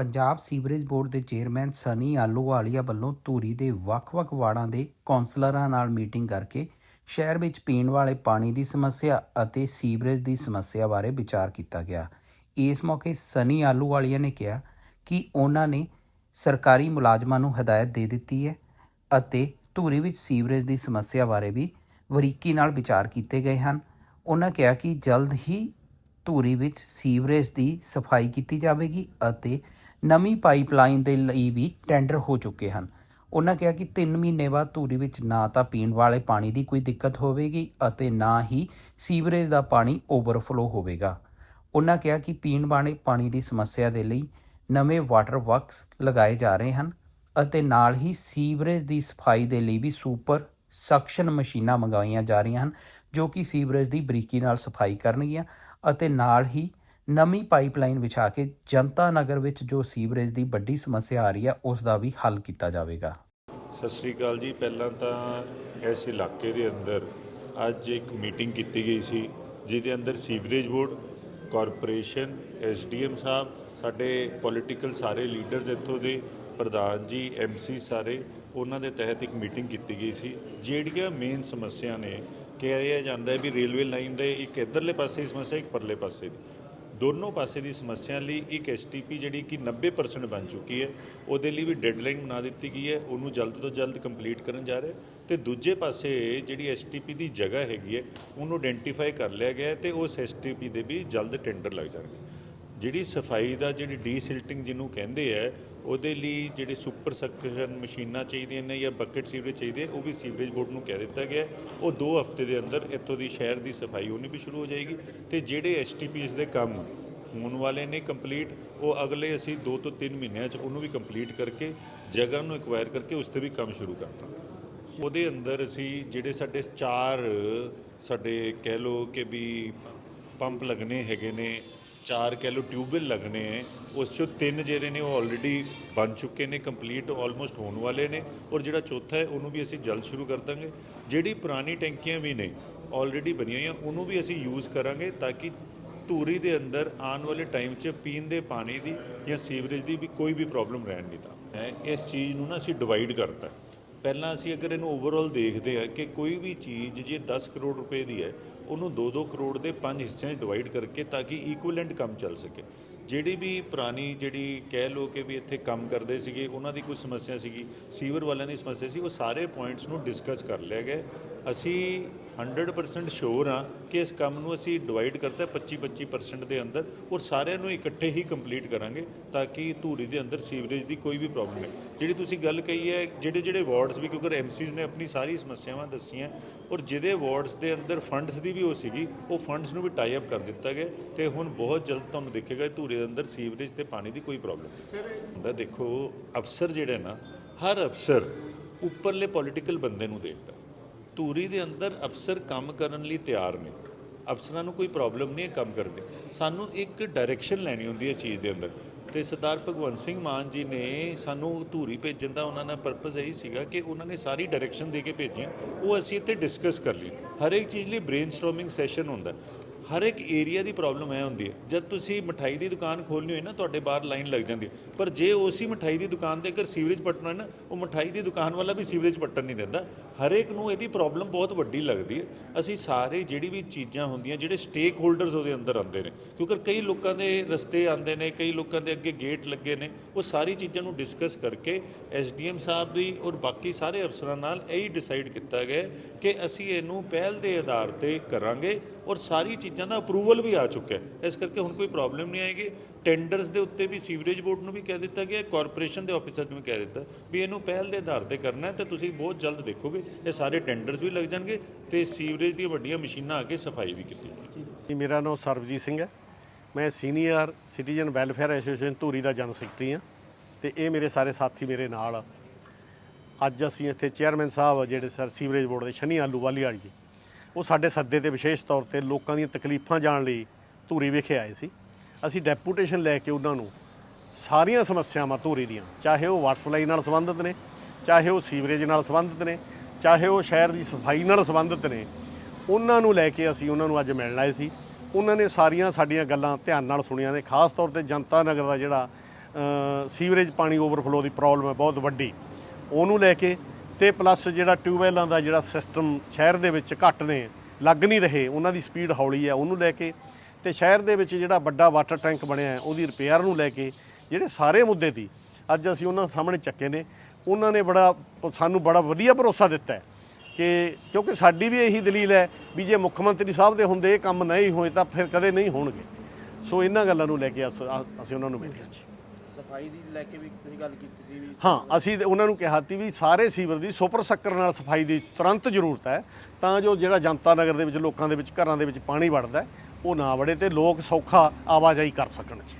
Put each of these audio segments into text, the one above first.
Punjab sewerage board ਦੇ chairman Sunny Ahluwalia ਵੱਲੋਂ ਧੂਰੀ ਦੇ ਵੱਖ-ਵੱਖ ਵਾਰਡਾਂ ਦੇ ਕੌਂਸਲਰਾਂ ਨਾਲ ਮੀਟਿੰਗ ਕਰਕੇ ਸ਼ਹਿਰ ਵਿੱਚ ਪੀਣ ਵਾਲੇ ਪਾਣੀ ਦੀ ਸਮੱਸਿਆ ਅਤੇ ਸੀਵਰੇਜ ਦੀ ਸਮੱਸਿਆ ਬਾਰੇ ਵਿਚਾਰ ਕੀਤਾ ਗਿਆ। ਇਸ ਮੌਕੇ ਸਨੀ ਆਲੂਵਾਲੀਆ ਨੇ ਕਿਹਾ ਕਿ ਉਹਨਾਂ ਨੇ ਸਰਕਾਰੀ ਮੁਲਾਜ਼ਮਾਂ ਨੂੰ ਹਦਾਇਤ ਦੇ ਦਿੱਤੀ ਹੈ ਅਤੇ ਧੂਰੀ ਵਿੱਚ ਸੀਵਰੇਜ ਦੀ ਸਮੱਸਿਆ ਬਾਰੇ ਵੀ ਵਰੀਕੀ ਨਾਲ ਵਿਚਾਰ ਕੀਤੇ ਗਏ ਹਨ। ਉਹਨਾਂ ਕਿਹਾ ਕਿ ਜਲਦ ਹੀ ਧੂਰੀ ਵਿੱਚ ਸੀਵਰੇਜ ਦੀ ਸਫ਼ਾਈ ਕੀਤੀ ਜਾਵੇਗੀ ਅਤੇ ਨਵੀਂ ਪਾਈਪਲਾਈਨ ਦੇ ਲਈ ਵੀ ਟੈਂਡਰ ਹੋ ਚੁੱਕੇ ਹਨ। ਉਹਨਾਂ ਕਿਹਾ ਕਿ 3 ਮਹੀਨੇ ਬਾਅਦ ਧੂਰੀ ਵਿੱਚ ਨਾ ਤਾਂ ਪੀਣ ਵਾਲੇ ਪਾਣੀ ਦੀ ਕੋਈ ਦਿੱਕਤ ਹੋਵੇਗੀ ਅਤੇ ਨਾ ਹੀ ਸੀਵਰੇਜ ਦਾ ਪਾਣੀ ਓਵਰਫਲੋ ਹੋਵੇਗਾ। ਉਹਨਾਂ ਕਿਹਾ ਕਿ ਪੀਣ ਵਾਲੇ ਪਾਣੀ ਦੀ ਸਮੱਸਿਆ ਦੇ ਲਈ ਨਵੇਂ ਵਾਟਰ ਵਰਕਸ ਲਗਾਏ ਜਾ ਰਹੇ ਹਨ ਅਤੇ ਨਾਲ ਹੀ ਸੀਵਰੇਜ ਦੀ ਸਫ਼ਾਈ ਦੇ ਲਈ ਵੀ ਸੁਪਰ ਸਕਸ਼ਨ ਮਸ਼ੀਨਾਂ ਮੰਗਾਈਆਂ ਜਾ ਰਹੀਆਂ ਹਨ ਜੋ ਕਿ ਸੀਵਰੇਜ ਦੀ ਬਰੀਕੀ ਨਾਲ ਸਫ਼ਾਈ ਕਰਨਗੀਆਂ ਅਤੇ ਨਾਲ ਹੀ ਨਵੀਂ ਪਾਈਪਲਾਈਨ ਵਿਛਾ ਕੇ ਜਨਤਾ ਨਗਰ ਵਿੱਚ ਜੋ ਸੀਵਰੇਜ ਦੀ ਵੱਡੀ ਸਮੱਸਿਆ ਆ ਰਹੀ ਹੈ ਉਸ ਦਾ ਵੀ ਹੱਲ ਕੀਤਾ ਜਾਵੇਗਾ। ਸਤਿ ਸ਼੍ਰੀ ਅਕਾਲ ਜੀ। ਪਹਿਲਾਂ ਤਾਂ ਇਸ ਇਲਾਕੇ ਦੇ ਅੰਦਰ ਅੱਜ ਇੱਕ ਮੀਟਿੰਗ ਕੀਤੀ ਗਈ ਸੀ, ਜਿਹਦੇ ਅੰਦਰ ਸੀਵਰੇਜ ਬੋਰਡ, ਕਾਰਪੋਰੇਸ਼ਨ, ਐਸਡੀਐਮ ਸਾਹਿਬ, ਸਾਡੇ ਪੋਲੀਟੀਕਲ ਸਾਰੇ ਲੀਡਰਸ ਇੱਥੋਂ ਦੇ, ਪ੍ਰਧਾਨ ਜੀ ਐਮਸੀ ਸਾਰੇ, ਉਹਨਾਂ ਦੇ ਤਹਿਤ ਇੱਕ ਮੀਟਿੰਗ ਕੀਤੀ ਗਈ ਸੀ, ਜਿਹੜੀਆਂ ਮੇਨ ਸਮੱਸਿਆ ਨੇ, ਕਿਹਾ ਜਾਂਦਾ ਹੈ ਵੀ ਰੇਲਵੇ ਲਾਈਨ ਦੇ ਇੱਕ ਇਧਰਲੇ ਪਾਸੇ ਦੀ ਸਮੱਸਿਆ, ਇੱਕ ਪਰਲੇ ਪਾਸੇ ਦੀ। ਦੋਨੋਂ ਪਾਸੇ ਦੀ ਸਮੱਸਿਆ ਲਈ ਇੱਕ ਐਸਟੀਪੀ ਜਿਹੜੀ ਕਿ 90% ਬਣ ਚੁੱਕੀ ਹੈ, ਉਹਦੇ ਲਈ ਵੀ ਡੈਡਲਾਈਨ ਬਣਾ ਦਿੱਤੀ ਗਈ ਹੈ, ਉਹਨੂੰ ਜਲਦ ਤੋਂ ਜਲਦ ਕੰਪਲੀਟ ਕਰਨ ਜਾ ਰਹੇ ਤੇ ਦੂਜੇ ਪਾਸੇ ਜਿਹੜੀ ਐਸਟੀਪੀ ਦੀ ਜਗ੍ਹਾ ਹੈਗੀ ਹੈ, ਉਹਨੂੰ ਆਇਡੈਂਟੀਫਾਈ ਕਰ ਲਿਆ ਗਿਆ ਹੈ ਤੇ ਉਸ ਐਸਟੀਪੀ ਦੇ ਵੀ ਜਲਦ ਟੈਂਡਰ ਲੱਗ ਜਾਣਗੇ। ਜਿਹੜੀ ਸਫ਼ਾਈ ਦਾ ਜਿਹੜੀ ਡੀਸਿਲਟਿੰਗ ਜਿਹਨੂੰ ਕਹਿੰਦੇ ਆ ਉਹਦੇ ਲਈ ਜਿਹੜੇ ਸੁਪਰ ਸਕਸ਼ਨ ਮਸ਼ੀਨਾਂ ਚਾਹੀਦੀਆਂ ਨੇ ਜਾਂ ਬਕਟ ਸੀਵਰੇਜ ਚਾਹੀਦੇ, ਉਹ ਵੀ ਸੀਵਰੇਜ ਬੋਰਡ ਨੂੰ ਕਹਿ ਦਿੱਤਾ ਗਿਆ। ਉਹ 2 ਹਫ਼ਤੇ ਦੇ ਅੰਦਰ ਇੱਥੋਂ ਦੀ ਸ਼ਹਿਰ ਦੀ ਸਫ਼ਾਈ ਹੋਣੀ ਵੀ ਸ਼ੁਰੂ ਹੋ ਜਾਏਗੀ। ਤੇ ਜਿਹੜੇ ਐਸਟੀਪੀਸ ਦੇ ਕੰਮ ਹੋਣ ਵਾਲੇ ਨੇ ਕੰਪਲੀਟ ਉਹ ਅਗਲੇ ਅਸੀਂ 2 ਤੋਂ 3 ਮਹੀਨਿਆਂ 'ਚ ਉਹਨੂੰ ਵੀ ਕੰਪਲੀਟ ਕਰਕੇ, ਜਗ੍ਹਾ ਨੂੰ ਐਕਵਾਇਰ ਕਰਕੇ ਉਸ ਤੇ ਵੀ ਕੰਮ ਸ਼ੁਰੂ ਕਰਤਾ ਉਹਦੇ ਅੰਦਰ ਅਸੀਂ ਜਿਹੜੇ ਸਾਡੇ ਚਾਰ, ਸਾਡੇ ਕਹਿ ਲਓ ਕਿ ਵੀ ਪੰਪ ਲੱਗਣੇ ਹੈਗੇ ਨੇ ਚਾਰ ਕਹਿ ਲਓ ਟਿਊਬਵੈਲ ਲੱਗਣੇ ਹੈ ਉਸ ਚੋਂ ਤਿੰਨ ਜਿਹੜੇ ਨੇ ਉਹ ਆਲਰੇਡੀ ਬਣ ਚੁੱਕੇ ਨੇ ਕੰਪਲੀਟ ਆਲਮੋਸਟ ਹੋਣ ਵਾਲੇ ਨੇ ਔਰ ਜਿਹੜਾ ਚੌਥਾ ਹੈ ਉਹਨੂੰ ਵੀ ਅਸੀਂ ਜਲਦ ਸ਼ੁਰੂ ਕਰ ਦਾਂਗੇ। ਜਿਹੜੀ ਪੁਰਾਣੀ ਟੈਂਕੀਆਂ ਵੀ ਨੇ ਆਲਰੇਡੀ ਬਣੀਆਂ ਹੋਈਆਂ, ਉਹਨੂੰ ਵੀ ਅਸੀਂ ਯੂਜ਼ ਕਰਾਂਗੇ ਤਾਂ ਕਿ ਧੂਰੀ ਦੇ ਅੰਦਰ ਆਉਣ ਵਾਲੇ ਟਾਈਮ 'ਚ ਪੀਣ ਦੇ ਪਾਣੀ ਦੀ ਜਾਂ ਸੀਵਰੇਜ ਦੀ ਵੀ ਕੋਈ ਵੀ ਪ੍ਰੋਬਲਮ ਰਹਿਣ ਨਹੀਂ ਤਾਂ। ਇਸ ਚੀਜ਼ ਨੂੰ ਨਾ ਅਸੀਂ ਡਿਵਾਈਡ ਕਰਤਾ। ਪਹਿਲਾਂ ਅਸੀਂ ਅਗਰ ਇਹਨੂੰ ਓਵਰਆਲ ਦੇਖਦੇ ਆ ਕਿ ਕੋਈ ਵੀ ਚੀਜ਼ ਜੇ 10 ਕਰੋੜ ਰੁਪਏ ਦੀ ਹੈ, ਉਹਨੂੰ 2-2 ਕਰੋੜ ਦੇ ਪੰਜ ਹਿੱਸਿਆਂ 'ਚ ਡਿਵਾਈਡ ਕਰਕੇ ਤਾਂ ਕਿ ਇਕੁਇਵਲੈਂਟ ਕੰਮ ਚੱਲ ਸਕੇ। ਜਿਹੜੀ ਵੀ ਪੁਰਾਣੀ ਜਿਹੜੀ ਕਹਿ ਲੋ ਕਿ ਵੀ ਇੱਥੇ ਕੰਮ ਕਰਦੇ ਸੀਗੇ, ਉਹਨਾਂ ਦੀ ਕੁਝ ਸਮੱਸਿਆ ਸੀਗੀ, ਸੀਵਰ ਵਾਲਿਆਂ ਦੀ ਸਮੱਸਿਆ ਸੀ, ਉਹ ਸਾਰੇ ਪੁਆਇੰਟਸ ਨੂੰ ਡਿਸਕਸ ਕਰ ਲਿਆ ਗਿਆ। ਅਸੀਂ 100% ਸ਼ੋਰ ਹਾਂ ਕਿ ਇਸ ਕੰਮ ਨੂੰ ਅਸੀਂ ਡਿਵਾਈਡ ਕਰਤਾ 25-25% ਦੇ ਅੰਦਰ ਔਰ ਸਾਰਿਆਂ ਨੂੰ ਇਕੱਠੇ ਹੀ ਕੰਪਲੀਟ ਕਰਾਂਗੇ ਤਾਂ ਕਿ ਧੂਰੀ ਦੇ ਅੰਦਰ ਸੀਵਰੇਜ ਦੀ ਕੋਈ ਵੀ ਪ੍ਰੋਬਲਮ ਹੈ ਜਿਹੜੀ ਤੁਸੀਂ ਗੱਲ ਕਹੀ ਹੈ ਜਿਹੜੇ ਜਿਹੜੇ ਵਾਰਡਸ ਵੀ, ਕਿਉਂਕਿ ਐਮਸੀਜ਼ ਨੇ ਆਪਣੀ ਸਾਰੀ ਸਮੱਸਿਆਵਾਂ ਦੱਸੀਆਂ ਔਰ ਜਿਹਦੇ ਵਾਰਡਸ ਦੇ ਅੰਦਰ ਫੰਡਸ ਦੀ ਵੀ ਉਹ ਸੀਗੀ, ਉਹ ਫੰਡਸ ਨੂੰ ਵੀ ਟਾਈ ਅਪ ਕਰ ਦਿੱਤਾ ਗਿਆ ਤੇ ਹੁਣ ਬਹੁਤ ਜਲਦ ਤੁਹਾਨੂੰ ਦੇਖੇਗਾ ਧੂਰੀ ਦੇ ਅੰਦਰ ਸੀਵਰੇਜ ਤੇ ਪਾਣੀ ਦੀ ਕੋਈ ਪ੍ਰੋਬਲਮ ਨਹੀਂ। ਹੁੰਦਾ ਦੇਖੋ, ਅਫਸਰ ਜਿਹੜੇ ਨਾ, ਹਰ ਅਫਸਰ ਉੱਪਰਲੇ ਪੋਲੀਟੀਕਲ ਬੰਦੇ ਨੂੰ ਦੇਖਦਾ। ਧੂਰੀ ਦੇ ਅੰਦਰ ਅਫਸਰ ਕੰਮ ਕਰਨ ਲਈ ਤਿਆਰ ਨੇ। ਅਫਸਰਾਂ ਨੂੰ ਕੋਈ ਪ੍ਰੋਬਲਮ ਨਹੀਂ ਹੈ ਕੰਮ ਕਰਨ ਦੀ। ਸਾਨੂੰ ਇੱਕ ਡਾਇਰੈਕਸ਼ਨ ਲੈਣੀ ਹੁੰਦੀ ਹੈ ਚੀਜ਼ ਦੇ ਅੰਦਰ। ਤੇ ਸਰਦਾਰ ਭਗਵੰਤ ਸਿੰਘ ਮਾਨ ਜੀ ਨੇ ਸਾਨੂੰ ਧੂਰੀ ਭੇਜਣ ਦਾ ਉਹਨਾਂ ਦਾ ਪਰਪਸ ਇਹੀ ਸੀਗਾ ਕਿ ਉਹਨਾਂ ਨੇ ਸਾਰੀ ਡਾਇਰੈਕਸ਼ਨ ਦੇ ਕੇ ਭੇਜੀ ਉਹ ਅਸੀਂ ਇੱਥੇ ਡਿਸਕਸ ਕਰ ਲਈ। ਹਰ ਇੱਕ ਚੀਜ਼ ਲਈ ਬ੍ਰੇਨਸਟਾਰਮਿੰਗ ਸੈਸ਼ਨ ਹੁੰਦਾ। ਹਰ ਇੱਕ ਏਰੀਆ ਦੀ ਪ੍ਰੋਬਲਮ ਐ ਹੁੰਦੀ ਹੈ। ਜਦ ਤੁਸੀਂ ਮਠਾਈ ਦੀ ਦੁਕਾਨ ਖੋਲ੍ਹਣੀ ਹੋਏ ਨਾ, ਤੁਹਾਡੇ ਬਾਹਰ ਲਾਈਨ ਲੱਗ ਜਾਂਦੀ ਹੈ। ਪਰ ਜੇ ਉਸੇ ਮਠਾਈ ਦੀ ਦੁਕਾਨ ਦੇ ਅਗਰ ਸੀਵਰੇਜ ਪੱਟਣਾ ਹੈ ਨਾ, ਉਹ ਮਠਾਈ ਦੀ ਦੁਕਾਨ ਵਾਲਾ ਵੀ ਸੀਵਰੇਜ ਪੱਟਣ ਨਹੀਂ ਦਿੰਦਾ। ਹਰ ਇੱਕ ਨੂੰ ਇਹਦੀ ਪ੍ਰੋਬਲਮ ਬਹੁਤ ਵੱਡੀ ਲੱਗਦੀ ਹੈ। ਅਸੀਂ ਸਾਰੇ ਜਿਹੜੀ ਵੀ ਚੀਜ਼ਾਂ ਹੁੰਦੀਆਂ, ਜਿਹੜੇ ਸਟੇਕ ਹੋਲਡਰਸ ਉਹਦੇ ਅੰਦਰ ਆਉਂਦੇ ਨੇ, ਕਿਉਂਕਿ ਕਈ ਲੋਕਾਂ ਦੇ ਰਸਤੇ ਆਉਂਦੇ ਨੇ, ਕਈ ਲੋਕਾਂ ਦੇ ਅੱਗੇ ਗੇਟ ਲੱਗੇ ਨੇ, ਉਹ ਸਾਰੀ ਚੀਜ਼ਾਂ ਨੂੰ ਡਿਸਕਸ ਕਰਕੇ ਐਸਡੀਐਮ ਸਾਹਿਬ ਦੀ ਔਰ ਬਾਕੀ ਸਾਰੇ ਅਫਸਰਾਂ ਨਾਲ ਇਹੀ ਡਿਸਾਈਡ ਕੀਤਾ ਗਿਆ ਕਿ ਅਸੀਂ ਇਹਨੂੰ ਪਹਿਲ ਦੇ ਆਧਾਰ ਤੇ ਕਰਾਂਗੇ ਔਰ ਸਾਰੀ ਚੀਜ਼ਾਂ ਦਾ ਅਪਰੂਵਲ ਵੀ ਆ ਚੁੱਕਾ ਹੈ। ਇਸ ਕਰਕੇ ਹੁਣ ਕੋਈ ਪ੍ਰੋਬਲਮ ਨਹੀਂ ਆਏਗੀ। ਟੈਂਡਰਸ ਦੇ ਉੱਤੇ ਵੀ ਸੀਵਰੇਜ ਬੋਰਡ ਨੂੰ ਵੀ ਕਹਿ ਦਿੱਤਾ ਗਿਆ ਕਾਰਪੋਰੇਸ਼ਨ ਦੇ ਆਫਿਸਰ ਨੂੰ ਵੀ ਕਹਿ ਦਿੱਤਾ ਵੀ ਇਹਨੂੰ ਪਹਿਲ ਦੇ ਆਧਾਰ ਤੇ ਕਰਨਾ ਹੈ ਤੇ ਤੁਸੀਂ ਬਹੁਤ ਜਲਦ ਦੇਖੋਗੇ, ਇਹ ਸਾਰੇ ਟੈਂਡਰਸ ਵੀ ਲੱਗ ਜਾਣਗੇ ਤੇ ਸੀਵਰੇਜ ਦੀਆਂ ਵੱਡੀਆਂ ਮਸ਼ੀਨਾਂ ਆ ਕੇ ਸਫ਼ਾਈ ਵੀ ਕੀਤੀ ਜਾਏਗੀ। ਮੇਰਾ ਨਾਮ ਸਰਬਜੀਤ ਸਿੰਘ ਹੈ। ਮੈਂ senior citizen welfare association Dhuri ਦਾ ਜਨ ਸੈਕਟਰੀ ਹਾਂ ਤੇ ਇਹ ਮੇਰੇ ਸਾਰੇ ਸਾਥੀ ਮੇਰੇ ਨਾਲ ਆ। ਅੱਜ ਅਸੀਂ ਇੱਥੇ ਚੇਅਰਮੈਨ ਸਾਹਿਬ ਜਿਹੜੇ ਸਰ ਸੀਵਰੇਜ ਬੋਰਡ ਦੇ ਸ਼ਨੀ ਆਲੂਵਾਲੀ ਵਾਲੀ ਜੀ। ਉਹ ਸਾਡੇ ਸੱਦੇ ਤੇ ਵਿਸ਼ੇਸ਼ ਤੌਰ ਤੇ ਲੋਕਾਂ ਦੀਆਂ ਤਕਲੀਫਾਂ ਜਾਣ ਲਈ ਧੂਰੀ ਵਿਖੇ ਆਏ ਸੀ। ਅਸੀਂ ਡੈਪੂਟੇਸ਼ਨ ਲੈ ਕੇ ਉਹਨਾਂ ਨੂੰ ਸਾਰੀਆਂ ਸਮੱਸਿਆਵਾਂ ਧੂਰੀ ਦੀਆਂ, ਚਾਹੇ ਉਹ ਵਾਟਰ ਸਪਲਾਈ ਨਾਲ ਸੰਬੰਧਿਤ ਨੇ, ਚਾਹੇ ਉਹ ਸੀਵਰੇਜ ਨਾਲ ਸੰਬੰਧਿਤ ਨੇ, ਚਾਹੇ ਉਹ ਸ਼ਹਿਰ ਦੀ ਸਫ਼ਾਈ ਨਾਲ ਸੰਬੰਧਿਤ ਨੇ, ਉਹਨਾਂ ਨੂੰ ਲੈ ਕੇ ਅਸੀਂ ਉਹਨਾਂ ਨੂੰ ਅੱਜ ਮਿਲਣ ਆਏ ਸੀ। ਉਹਨਾਂ ਨੇ ਸਾਰੀਆਂ ਸਾਡੀਆਂ ਗੱਲਾਂ ਧਿਆਨ ਨਾਲ ਸੁਣੀਆਂ ਨੇ। ਖਾਸ ਤੌਰ ਤੇ ਜਨਤਾ ਨਗਰ ਦਾ ਜਿਹੜਾ ਸੀਵਰੇਜ ਪਾਣੀ ਓਵਰਫਲੋ ਦੀ ਪ੍ਰੋਬਲਮ ਹੈ, ਬਹੁਤ ਵੱਡੀ। ਉਹਨੂੰ ਲੈ ਕੇ ਤੇ ਪਲੱਸ ਜਿਹੜਾ ਟਿਊਬਵੈਲਾਂ ਦਾ ਜਿਹੜਾ ਸਿਸਟਮ ਸ਼ਹਿਰ ਦੇ ਵਿੱਚ ਘੱਟ ਨੇ, ਲੱਗ ਨਹੀਂ ਰਹੇ, ਉਹਨਾਂ ਦੀ ਸਪੀਡ ਹੌਲੀ ਹੈ, ਉਹਨੂੰ ਲੈ ਕੇ ਤੇ ਸ਼ਹਿਰ ਦੇ ਵਿੱਚ ਜਿਹੜਾ ਵੱਡਾ ਵਾਟਰ ਟੈਂਕ ਬਣਿਆ ਹੈ, ਉਹਦੀ ਰਿਪੇਅਰ ਨੂੰ ਲੈ ਕੇ ਜਿਹੜੇ ਸਾਰੇ ਮੁੱਦੇ ਸੀ ਅੱਜ ਅਸੀਂ ਉਹਨਾਂ ਸਾਹਮਣੇ ਚੱਕੇ ਨੇ, ਉਹਨਾਂ ਨੇ ਬੜਾ, ਸਾਨੂੰ ਬੜਾ ਵਧੀਆ ਭਰੋਸਾ ਦਿੱਤਾ ਹੈ ਕਿ ਕਿਉਂਕਿ ਸਾਡੀ ਵੀ ਇਹੀ ਦਲੀਲ ਹੈ ਵੀ ਜੇ ਮੁੱਖ ਮੰਤਰੀ ਸਾਹਿਬ ਦੇ ਹੁੰਦੇ ਇਹ ਕੰਮ ਨਹੀਂ ਹੋਏ ਤਾਂ ਫਿਰ ਕਦੇ ਨਹੀਂ ਹੋਣਗੇ। ਸੋ ਇਹਨਾਂ ਗੱਲਾਂ ਨੂੰ ਲੈ ਕੇ ਅਸ- ਅਸੀਂ ਉਹਨਾਂ ਨੂੰ ਮਿਲੇ ਜੀ। ਸਫ਼ਾਈ ਦੀ ਲੈ ਕੇ ਵੀ ਤੁਸੀਂ ਗੱਲ ਕੀਤੀ ਸੀ ਵੀ ਹਾਂ ਅਸੀਂ ਤੇ ਉਹਨਾਂ ਨੂੰ ਕਿਹਾ ਸੀ ਵੀ ਸਾਰੇ ਸੀਵਰ ਦੀ ਸੁਪਰ ਸ਼ੱਕਰ ਨਾਲ ਸਫ਼ਾਈ ਦੀ ਤੁਰੰਤ ਜ਼ਰੂਰਤ ਹੈ ਤਾਂ ਜੋ ਜਿਹੜਾ ਜਨਤਾ ਨਗਰ ਦੇ ਵਿੱਚ ਲੋਕਾਂ ਦੇ ਵਿੱਚ ਘਰਾਂ ਦੇ ਵਿੱਚ ਪਾਣੀ ਵੜਦਾ ਹੈ, ਉਹ ਨਾ ਵੜੇ ਤੇ ਲੋਕ ਸੌਖਾ ਆਵਾਜਾਈ ਕਰ ਸਕਣ ਜੀ।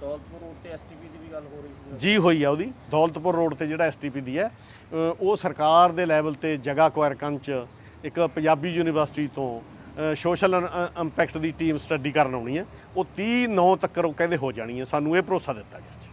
ਦੌਲਤਪੁਰ ਰੋਡ ਤੇ ਐਸਟੀਪੀ ਦੀ ਵੀ ਗੱਲ ਹੋ ਰਹੀ ਸੀ। ਜੀ ਹੋਈ ਆ ਉਹਦੀ। ਦੌਲਤਪੁਰ ਰੋਡ ਤੇ ਜਿਹੜਾ ਐਸਟੀਪੀ ਦੀ ਹੈ ਅ, ਉਹ ਸਰਕਾਰ ਦੇ ਲੈਵਲ ਤੇ ਜਗ੍ਹਾ ਅਕਵਾਇਰ ਕਰਨ ਚ ਇੱਕ ਪੰਜਾਬੀ ਯੂਨੀਵਰਸਿਟੀ ਤੋਂ ਸੋਸ਼ਲ ਇੰਪੈਕਟ ਦੀ ਟੀਮ ਸਟੱਡੀ ਕਰਨ ਆਉਣੀ ਹੈ ਉਹ 30 9 ਤੱਕ ਉਹ ਕਹਿੰਦੇ ਹੋ ਜਾਣੀ ਹੈ ਸਾਨੂੰ ਇਹ ਭਰੋਸਾ ਦਿੱਤਾ ਗਿਆ ਜੀ।